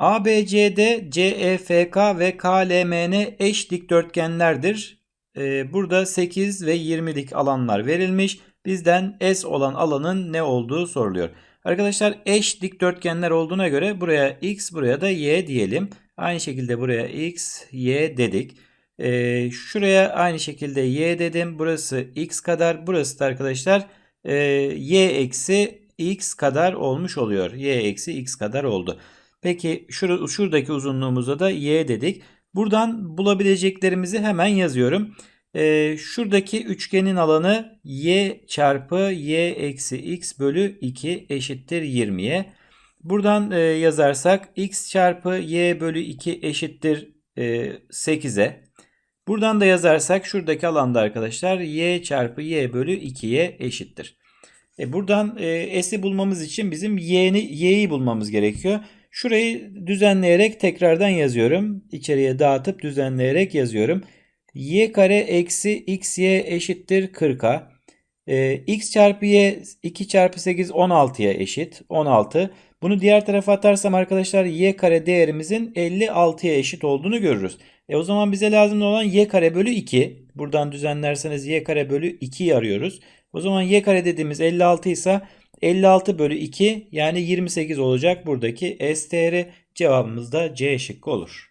ABCD, CEFK ve KLMN eş dikdörtgenlerdir. Ee, burada 8 ve 20'lik alanlar verilmiş. Bizden S olan alanın ne olduğu soruluyor. Arkadaşlar eş dikdörtgenler olduğuna göre buraya X buraya da Y diyelim. Aynı şekilde buraya X, Y dedik. Ee, şuraya aynı şekilde Y dedim. Burası X kadar. Burası da arkadaşlar e, Y eksi X kadar olmuş oluyor. Y eksi X kadar oldu. Peki şur şuradaki uzunluğumuza da Y dedik. Buradan bulabileceklerimizi hemen yazıyorum. Ee, şuradaki üçgenin alanı y çarpı y eksi x bölü 2 eşittir 20'ye. Buradan e, yazarsak x çarpı y bölü 2 eşittir e, 8'e. Buradan da yazarsak şuradaki alanda arkadaşlar y çarpı y bölü 2'ye eşittir. E buradan e, s'i bulmamız için bizim y'ni y'yi bulmamız gerekiyor. Şurayı düzenleyerek tekrardan yazıyorum. İçeriye dağıtıp düzenleyerek yazıyorum y kare eksi xy eşittir 40'a. Ee, x çarpı y 2 çarpı 8 16'ya eşit. 16. Bunu diğer tarafa atarsam arkadaşlar y kare değerimizin 56'ya eşit olduğunu görürüz. E o zaman bize lazım olan y kare bölü 2. Buradan düzenlerseniz y kare bölü 2'yi arıyoruz. O zaman y kare dediğimiz 56 ise 56 bölü 2 yani 28 olacak buradaki S değeri cevabımız da C şıkkı olur.